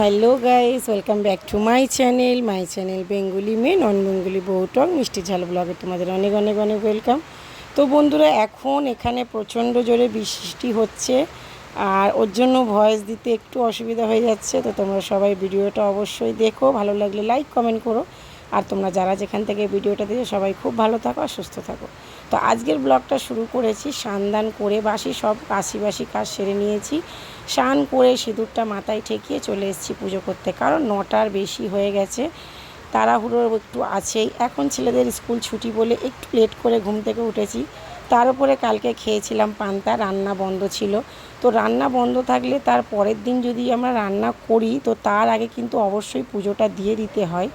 Hello guys welcome back to my channel my channel Bengali May non Bengali বউটং মিষ্টি ঝাল ব্লগে তোমাদের অনেক অনেক অনেক ওয়েলকাম তো বন্ধুরা, এখন এখানে প্রচণ্ড জোরে বৃষ্টি হচ্ছে, আর ওর জন্য ভয়েস দিতে একটু অসুবিধা হয়ে যাচ্ছে। তো তোমরা সবাই ভিডিওটা অবশ্যই দেখো। ভালো লাগলে লাইক কমেন্ট করো। আর তোমরা যারা যেখান থেকে ভিডিওটা দিয়েছ সবাই খুব ভালো থাকো আর সুস্থ থাকো। তো আজকের ব্লগটা শুরু করেছি সান্দান করে বাসি সব কাশি বাসি কাজ সেরে নিয়েছি। স্নান করে সিঁদুরটা মাথায় ঠেকিয়ে চলে এসেছি পুজো করতে, কারণ নটার বেশি হয়ে গেছে, তাড়াহুড়োর একটু আছেই। এখন ছেলেদের স্কুল ছুটি বলে একটু লেট করে ঘুম থেকে উঠেছি, তার উপরে কালকে খেয়েছিলাম পান্তা, রান্না বন্ধ ছিল। তো রান্না বন্ধ থাকলে তার পরের দিন যদি আমরা রান্না করি, তো তার আগে কিন্তু অবশ্যই পুজোটা দিয়ে দিতে হয়।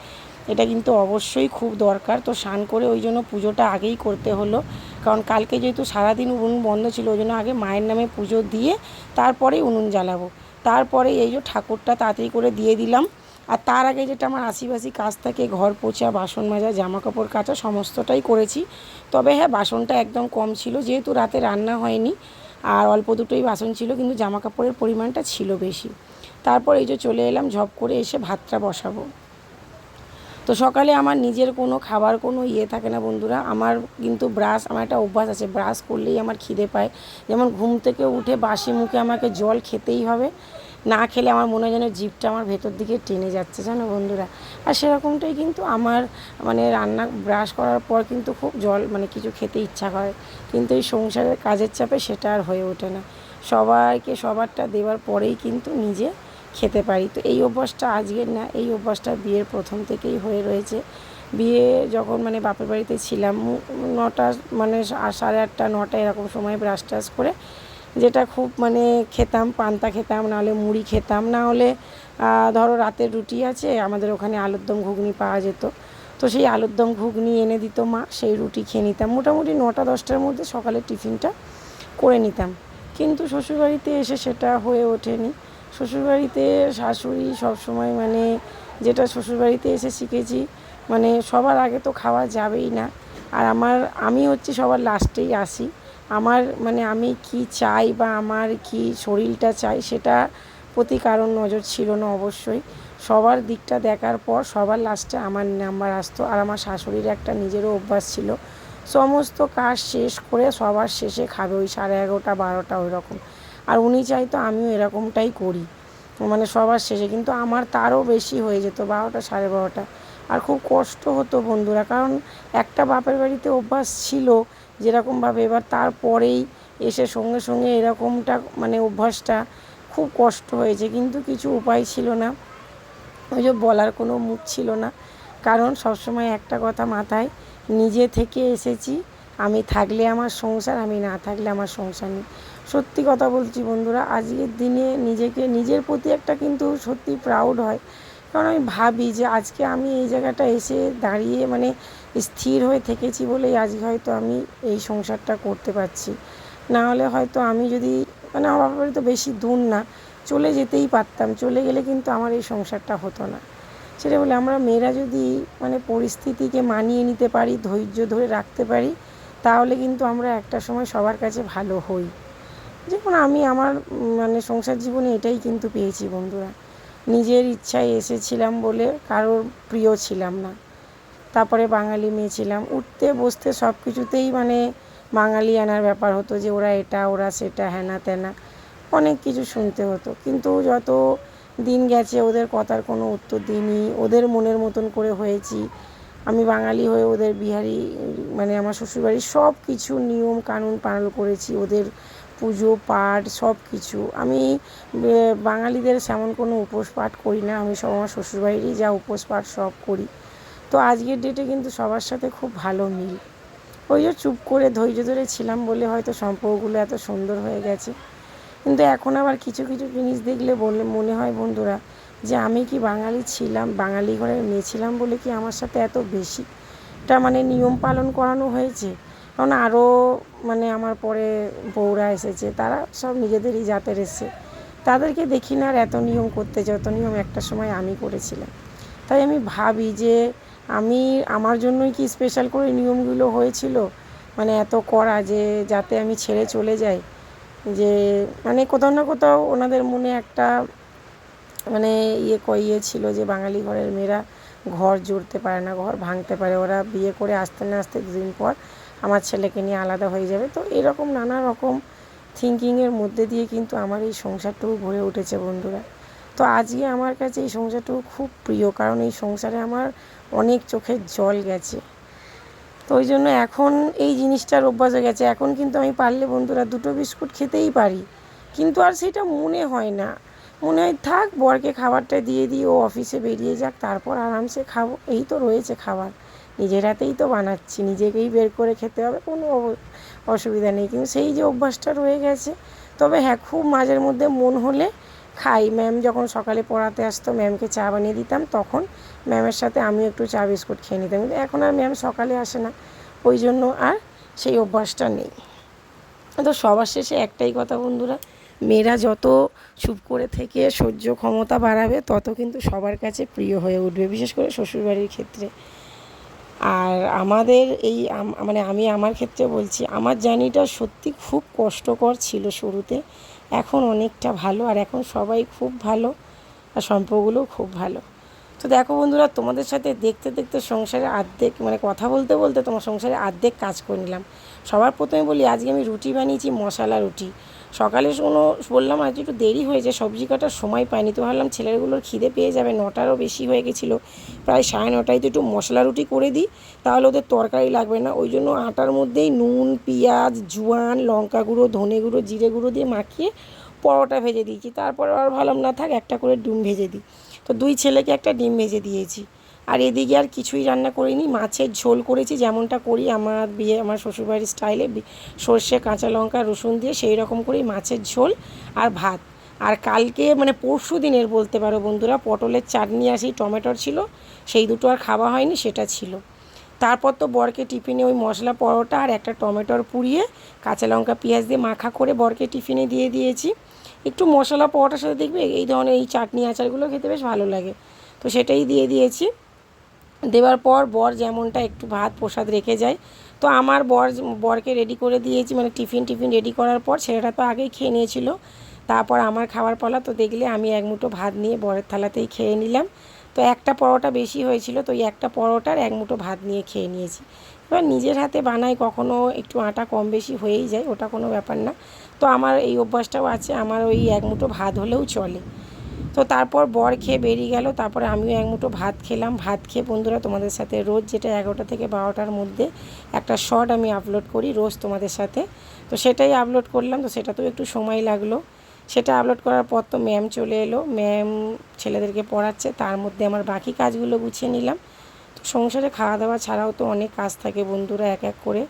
এটা কিন্তু অবশ্যই খুব দরকার। তো স্নান করে ওই জন্য পুজোটা আগেই করতে হলো। কারণ কালকে যেহেতু সারাদিন উনুন বন্ধ ছিল, ওই জন্য আগে মায়ের নামে পুজো দিয়ে তারপরেই উনুন জ্বালাবো। তারপরে এই যে ঠাকুরটা তাড়াতাড়ি করে দিয়ে দিলাম। আর তার আগে যেটা আমার আশিবাসি কাজ থাকে, ঘর পোছা, বাসন মাজা জামা কাপড় কাচা, সমস্তটাই করেছি। তবে হ্যাঁ বাসনটা একদম কম ছিল, যেহেতু রাতে রান্না হয়নি। আর অল্প দুটোই বাসন ছিল, কিন্তু জামা কাপড়ের পরিমাণটা ছিল বেশি। তারপর এই যে চলে এলাম, ঝপ করে এসে ভাতটা বসাবো। তো সকালে আমার নিজের কোনো খাবার, কোনো ইয়ে থাকে না বন্ধুরা। আমার কিন্তু ব্রাশ, আমার একটা অভ্যাস আছে, ব্রাশ করলেই আমার খিদে পায়। যেমন ঘুম থেকে উঠে বাসি মুখে আমাকে জল খেতেই হবে। না খেলে আমার মনে হয় যেন জিভটা আমার ভেতর দিকে টেনে যাচ্ছে, জানো বন্ধুরা। আর সেরকমটাই কিন্তু আমার মানে রান্না, ব্রাশ করার পর কিন্তু খুব জল মানে কিছু খেতে ইচ্ছা করে। কিন্তু এই সংসারের কাজের চাপে সেটা আর হয়ে ওঠে না। সবাইকে, সবারটা দেওয়ার পরেই কিন্তু নিজে খেতে পারি। তো এই অভ্যাসটা আজকের না, এই অভ্যাসটা বিয়ের প্রথম থেকেই হয়ে রয়েছে। বিয়ে যখন মানে বাপের বাড়িতে ছিলাম নটা মানে সাড়ে আটটা, নটা এরকম সময় ব্রাশ টাশ করে যেটা খুব মানে খেতাম, পান্তা খেতাম, নাহলে মুড়ি খেতাম না হলে ধরো রাতের রুটি আছে, আমাদের ওখানে আলুর দম ঘুগনি পাওয়া যেত। তো সেই আলুর দম ঘুগনি এনে দিত মা, সেই রুটি খেয়ে নিতাম। মোটামুটি নটা, দশটার মধ্যে সকালে টিফিনটা করে নিতাম। কিন্তু শ্বশুরবাড়িতে এসে সেটা হয়ে ওঠেনি। শ্বশুরবাড়িতে শাশুড়ি সবসময় মানে যেটা শ্বশুরবাড়িতে এসে শিখেছি মানে সবার আগে তো খাওয়া যাবেই না। আর আমার, আমি হচ্ছে সবার লাস্টেই আসি। আমার মানে আমি কি চাই বা আমার কি শরীরটা চাই সেটা প্রতি কারণ নজর ছিল না অবশ্যই। সবার দিকটা দেখার পর সবার লাস্টে আমার নাম্বার আসতো আর আমার শাশুড়ির একটা নিজেরও অভ্যাস ছিল। সমস্ত কাজ শেষ করে সবার শেষে খাবে, ওই সাড়ে এগারোটা, বারোটা ওই রকম আর উনি চাইতো আমিও এরকমটাই করি। মানে সবার শেষে। কিন্তু আমার তারও বেশি হয়ে যেত বারোটা, সাড়ে বারোটা। আর খুব কষ্ট হতো বন্ধুরা। কারণ একটা বাপের বাড়িতে অভ্যাস ছিল যেরকমভাবে। এবার তারপরেই এসে সঙ্গে সঙ্গে এরকমটা মানে অভ্যাসটা খুব কষ্ট হয়েছে। কিন্তু কিছু উপায় ছিল না। ওই যে বলার কোনো মুখ ছিল না। কারণ সবসময় একটা কথা মাথায়, নিজে থেকে এসেছি, আমি থাকলে আমার সংসার, আমি না থাকলে আমার সংসার নেই। সত্যি কথা বলছি বন্ধুরা, আজকের দিনে নিজেকে, নিজের প্রতি একটা কিন্তু সত্যি প্রাউড হয়। কারণ আমি ভাবি যে আজকে আমি এই জায়গাটা এসে দাঁড়িয়ে মানে স্থির হয়ে থেকেছি বলেই আজকে হয়তো আমি এই সংসারটা করতে পারছি। না হলে হয়তো আমি যদি মানে আমার বাড়ি তো বেশি দূর না, চলে যেতেই পারতাম, চলে গেলে কিন্তু আমার এই সংসারটা হতো না। সেটা বলে আমরা মেয়েরা যদি মানে পরিস্থিতিকে মানিয়ে নিতে পারি, ধৈর্য ধরে রাখতে পারি, তাহলে কিন্তু আমরা একটা সময় সবার কাছে ভালো হই। যেমন আমি আমার মানে সংসার জীবনে এটাই কিন্তু পেয়েছি বন্ধুরা। নিজের ইচ্ছায় এসেছিলাম বলে কারোর প্রিয় ছিলাম না। তারপরে বাঙালি মেয়ে ছিলাম। উঠতে, বসতে সব কিছুতেই মানে বাঙালি আনার ব্যাপার হতো যে ওরা এটা, ওরা সেটা হ্যানা ত্যানা অনেক কিছু শুনতে হতো। কিন্তু যত দিন গেছে ওদের কথার কোনো উত্তর দিইনি। ওদের মনের মতন করে হয়েছি। আমি বাঙালি হয়ে ওদের বিহারি মানে আমার শ্বশুরবাড়ির সব কিছু নিয়ম কানুন পালন করেছি। ওদের পুজো পাঠ সব কিছু আমি বাঙালিদের সেমন কোনো উপোস পাঠ করি না। আমি সব আমার শ্বশুরবাড়িরই যা উপোস পাঠ সব করি। তো আজকের ডেটে কিন্তু সবার সাথে খুব ভালো মিল। ওই যে চুপ করে ধৈর্য ধরে ছিলাম বলে হয়তো সম্পর্কগুলো এত সুন্দর হয়ে গেছে। কিন্তু এখন আবার কিছু কিছু জিনিস দেখলে বলে, মনে হয় বন্ধুরা যে আমি কি বাঙালি ছিলাম, বাঙালি ঘরের মেয়ে ছিলাম বলে কি আমার সাথে এত বেশি? এটা মানে নিয়ম পালন করানো হয়েছে? কারণ আরও মানে আমার পরে বউরা এসেছে, তারা সব নিজেদেরই জাতের এসে তাদেরকে দেখি না আর এত নিয়ম করতে, যত নিয়ম একটা সময় আমি করেছিলাম। তাই আমি ভাবি যে আমি, আমার জন্যই কি স্পেশাল করে নিয়মগুলো হয়েছিল? মানে এত করা যে যাতে আমি ছেড়ে চলে যাই? যে মানে কোথাও না কোথাও ওনাদের মনে একটা মানে ইয়ে কইয়ে ছিল যে বাঙালি ঘরের মেয়েরা ঘর জুড়তে পারে না, ঘর ভাঙতে পারে। ওরা বিয়ে করে আসতে না আসতে দুদিন পর আমার ছেলেকে নিয়ে আলাদা হয়ে যাবে। তো এরকম নানা রকম থিঙ্কিংয়ের মধ্যে দিয়ে কিন্তু আমার এই সংসারটুকু ভরে উঠেছে বন্ধুরা। তো আজকে আমার কাছে এই সংসারটুকু খুব প্রিয়, কারণ এই সংসারে আমার অনেক চোখের জল গেছে। তো ওই জন্য এখন এই জিনিসটার অভ্যাস হয়ে গেছে। এখন কিন্তু আমি পারলে বন্ধুরা দুটো বিস্কুট খেতেই পারি। কিন্তু আর সেটা মনে হয় না। মনে হয়, থাক, বরকে খাবারটা দিয়ে দিই, ও অফিসে বেরিয়ে যাক, তারপর আরামসে খাব। এই তো রয়েছে খাবার। নিজের হাতেই তো বানাচ্ছি, নিজেকেই বের করে খেতে হবে, কোনো অসুবিধা নেই। কিন্তু সেই যে অভ্যাসটা রয়ে গেছে, তবে হ্যাঁ খুব মাঝের মধ্যে মন হলে খাই। ম্যাম যখন সকালে পড়াতে আসতো, ম্যামকে চা বানিয়ে দিতাম, তখন ম্যামের সাথে আমিও একটু চা বিস্কুট খেয়ে নিতাম। কিন্তু এখন আর ম্যাম সকালে আসে না, ওই জন্য আর সেই অভ্যাসটা নেই। তো সবার শেষে একটাই কথা বন্ধুরা, মেয়েরা যত চুপ করে থেকে সহ্য ক্ষমতা বাড়াবে, তত কিন্তু সবার কাছে প্রিয় হয়ে উঠবে, বিশেষ করে শ্বশুরবাড়ির ক্ষেত্রে। আর আমাদের এই মানে আমি আমার ক্ষেত্রে বলছি, আমার জার্নিটা সত্যি খুব কষ্টকর ছিল শুরুতে। এখন অনেকটা ভালো আর এখন সবাই খুব ভালো আর সম্পর্কগুলোও খুব ভালো। তো দেখো বন্ধুরা, তোমাদের সাথে দেখতে দেখতে সংসারে আর্ধেক মানে কথা বলতে বলতে তোমার সংসারে আর্ধেক কাজ করে নিলাম। সবার প্রথমে বলি, আজকে আমি রুটি বানিয়েছি মশলা রুটি। সকালে শোনো, বললাম, আজ একটু দেরি হয়েছে সবজি কাটার সময় পাইনি। তো ভাবলাম, ছেলেগুলোর খিদে পেয়ে যাবে, নটারও বেশি হয়ে গেছিল। প্রায় সাড়ে নটায় তো একটু মশলা রুটি করে দিই, তাহলে ওদের তরকারি লাগবে না। ওই জন্য আটার মধ্যেই নুন, পেঁয়াজ, জোয়ান, লঙ্কা গুঁড়ো, ধনে গুঁড়ো, জিরে গুঁড়ো দিয়ে মাখিয়ে পরোটা ভেজে দিয়েছি। তারপর আর ভাবলাম, না থাক, একটা করে ডিম ভেজে দিই। তো দুই ছেলেকে একটা ডিম ভেজে দিয়েছি। আর এদিকে আর কিছুই রান্না করিনি। মাছের ঝোল করেছি, যেমনটা করি আমার বিয়ে, আমার শ্বশুরবাড়ির স্টাইলে সর্ষে, কাঁচা লঙ্কা, রসুন দিয়ে সেই রকম করেই মাছের ঝোল আর ভাত। আর কালকে মানে পরশু দিনের বলতে পারো বন্ধুরা, পটলের চাটনি আর সেই টমেটোর ছিল, সেই দুটো আর খাওয়া হয়নি, সেটা ছিল। তারপর তো বরকে টিফিনে ওই মশলা পরোটা আর একটা টমেটোর পুড়িয়ে, কাঁচা লঙ্কা, পেঁয়াজ দিয়ে মাখা করে বরকে টিফিনে দিয়ে দিয়েছি। একটু মশলা পরোটার সাথে দেখবে, এই ধরনের এই চাটনি আচারগুলো খেতে বেশ ভালো লাগে। তো সেটাই দিয়ে দিয়েছি। দেওয়ার পর বর যেমনটা একটু ভাত প্রসাদ রেখে যায়। তো আমার বর বরকে রেডি করে দিয়েছি মানে টিফিন টিফিন রেডি করার পর ছেলেটা তো আগেই খেয়ে নিয়েছিল। তারপর আমার খাওয়ার পালা, তো দেখলে আমি এক মুঠো ভাত নিয়ে বরের থালাতেই খেয়ে নিলাম। তো একটা পরোটা বেশি হয়েছিল, তো ওই একটা পরোটার এক মুঠো ভাত নিয়ে খেয়ে নিয়েছি। এবার নিজের হাতে বানাই, কখনো একটু আটা কম বেশি হয়েই যায়, ওটা কোনো ব্যাপার না। তো আমার এই অভ্যাসটাও আছে, আমার ওই এক মুঠো ভাত হলেও চলে। তো তারপর বর খেয়ে বেরিয়ে গেল। তারপরে আমিও এক মুঠো ভাত খেলাম। ভাত খেয়ে বন্ধুরা, তোমাদের সাথে রোজ যেটা এগারোটা থেকে বারোটার মধ্যে একটা শর্ট আমি আপলোড করি, রোজ তোমাদের সাথে। তো সেটাই আপলোড করলাম। তো সেটাতেও একটু সময় লাগল। সেটা আপলোড করার পর তো ম্যাম চলে এলো। ম্যাম ছেলেদেরকে পড়াচ্ছে। তার মধ্যে আমার বাকি কাজগুলো গুছিয়ে নিলাম। তো সংসারে খাওয়া দাওয়া ছাড়াও তো অনেক কাজ থাকে বন্ধুরা, এক এক করে।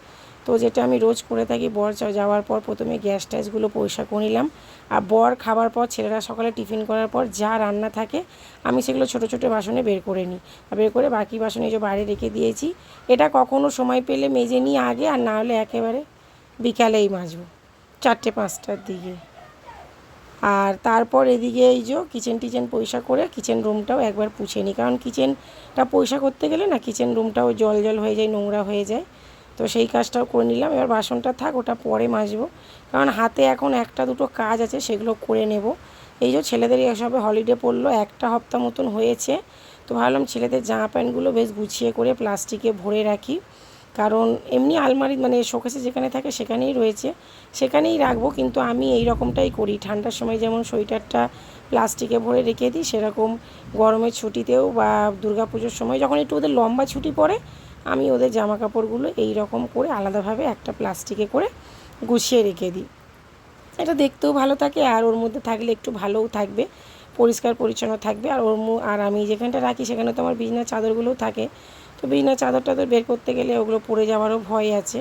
তো যেটা আমি রোজ করে থাকি, বর যাওয়ার পর প্রথমে গ্যাস ট্যাসগুলো পরিষ্কার করে নিলাম। আর বর খাবার পর, ছেলেরা সকালে টিফিন করার পর যা রান্না থাকে, আমি সেগুলো ছোটো ছোটো বাসনে বের করে নিই। আর বের করে বাকি বাসনে যে বাইরে রেখে দিয়েছি, এটা কখনো সময় পেলে মেজে নিই আগে, আর না হলে একেবারে বিকালেই মাজবো, চারটে পাঁচটার দিকে। আর তারপর এদিকে এই যে কিচেন টিচেন পয়সা করে কিচেন রুমটাও একবার পুছে নিই। কারণ কিচেনটা পয়সা করতে গেলে না কিচেন রুমটাও জল জল হয়ে যায়, নোংরা হয়ে যায়। তো সেই কাজটাও করে নিলাম। এবার বাসনটা থাক, ওটা পরে মাজবো। কারণ হাতে এখন একটা দুটো কাজ আছে, সেগুলো করে নেব। এই যে ছেলেদের এসবে হলিডে পড়ল, একটা হপ্তাহ মতন হয়েছে। তো ভাবলাম ছেলেদের জামা প্যান্টগুলো বেশ গুছিয়ে করে প্লাস্টিকে ভরে রাখি। কারণ এমনি আলমারি মানে শোকেসে যেখানে থাকে সেখানেই রয়েছে। সেখানেই রাখব, কিন্তু আমি এই রকমটাই করি। ঠান্ডার সময় যেমন সোয়েটারটা প্লাস্টিকে ভরে রেখে দিই, সেরকম গরমের ছুটিতেও বা পুজোর সময় যখন একটু ওদের লম্বা ছুটি পড়ে আমি ওদের জামা কাপড়গুলো এই রকম করে আলাদাভাবে একটা প্লাস্টিকে করে গুছিয়ে রেখে দিই। এটা দেখতেও ভালো থাকে, আর ওর মধ্যে থাকলে একটু ভালোও থাকবে, পরিষ্কার পরিচ্ছন্ন থাকবে। আর ওর আর আমি যেখানটা রাখি, সেখানে তো আমার বিছনার চাদরগুলোও থাকে। তো বিছনার চাদর টাদর বের করতে গেলে ওগুলো পড়ে যাওয়ারও ভয় আছে।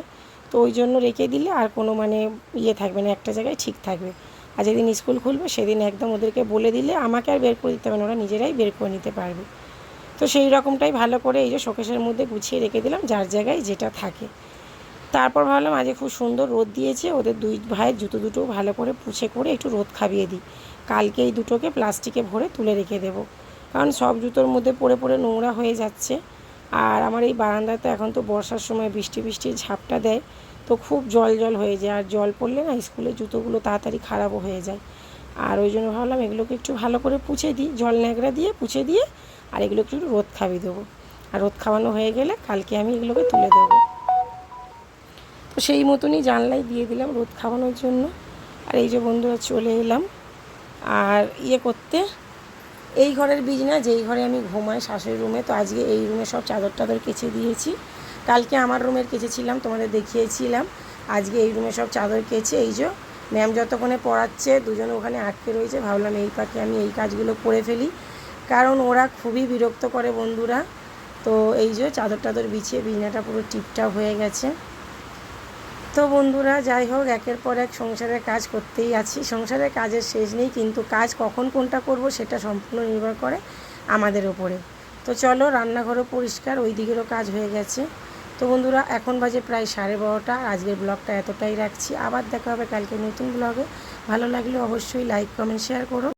তো ওই জন্য রেখে দিলে আর কোনো মানে ইয়ে থাকবে না, একটা জায়গায় ঠিক থাকবে। আর যেদিন স্কুল খুলবে, সেদিন একদম ওদেরকে বলে দিলে আমাকে আর বের করে দিতে হবে না, ওরা নিজেরাই বের করে নিতে পারবে। তো সেই রকমটাই ভালো করে এই যে শোকেশের মধ্যে গুছিয়ে রেখে দিলাম, যার জায়গায় যেটা থাকে। তারপর ভাবলাম আজকে খুব সুন্দর রোদ দিয়েছে, ওদের দুই ভাইয়ের জুতো দুটো ভালো করে পুছে করে একটু রোদ খাবিয়ে দিই। কালকে এই দুটোকে প্লাস্টিকে ভরে তুলে রেখে দেবো। কারণ সব জুতোর মধ্যে পড়ে পড়ে নোংরা হয়ে যাচ্ছে। আর আমার এই বারান্দাতে এখন তো বর্ষার সময় বৃষ্টি বৃষ্টির ঝাপটা দেয়, তো খুব জল জল হয়ে যায়। আর জল পড়লে না স্কুলের জুতোগুলো তাড়াতাড়ি খারাপও হয়ে যায়। আর ওই জন্য ভাবলাম এগুলোকে একটু ভালো করে পুছে দিই, জল ন্যাকড়া দিয়ে পুছে দিয়ে আর এগুলো একটু রোদ খাওয়িয়ে দেবো। আর রোদ খাওয়ানো হয়ে গেলে কালকে আমি এগুলোকে তুলে দেবো। তো সেই মতনই জানলাই দিয়ে দিলাম রোদ খাওয়ানোর জন্য। আর এই যে বন্ধুরা চলে এলাম। আর ইয়ে করতে, এই ঘরের বিছনা, যেই ঘরে আমি ঘুমাই শাশুড়ি রুমে, তো আজকে এই রুমে সব চাদর টাদর কেচে দিয়েছি। কালকে আমার রুমের কেচেছিলাম, তোমাদের দেখিয়েছিলাম। আজকে এই রুমে সব চাদর কেচে, এই যে ম্যাম যতক্ষণে পড়াচ্ছে, দুজনে ওখানে আটকে রয়েছে। ভাবলাম এই পাখি আমি এই কাজগুলো করে ফেলি। কারণ ওরা খুবই বিরক্ত করে বন্ধুরা। তো এই যে চাদর টাদর বিছিয়ে বিছনাটা পুরো টিপটাপ হয়ে গেছে। তো বন্ধুরা, যাই হোক, একের পর এক সংসারের কাজ করতেই আছি। সংসারের কাজের শেষ নেই, কিন্তু কাজ কখন কোনটা করব সেটা সম্পূর্ণ নির্ভর করে আমাদের ওপরে। তো চলো, রান্নাঘরও পরিষ্কার, ওই দিকেরও কাজ হয়ে গেছে। তো বন্ধুরা, এখন বাজে প্রায় সাড়ে বারোটা। আজকের ব্লগটা এতটাই রাখছি। আবার দেখা হবে কালকে নতুন ব্লগে। ভালো লাগলে অবশ্যই লাইক কমেন্ট শেয়ার করো।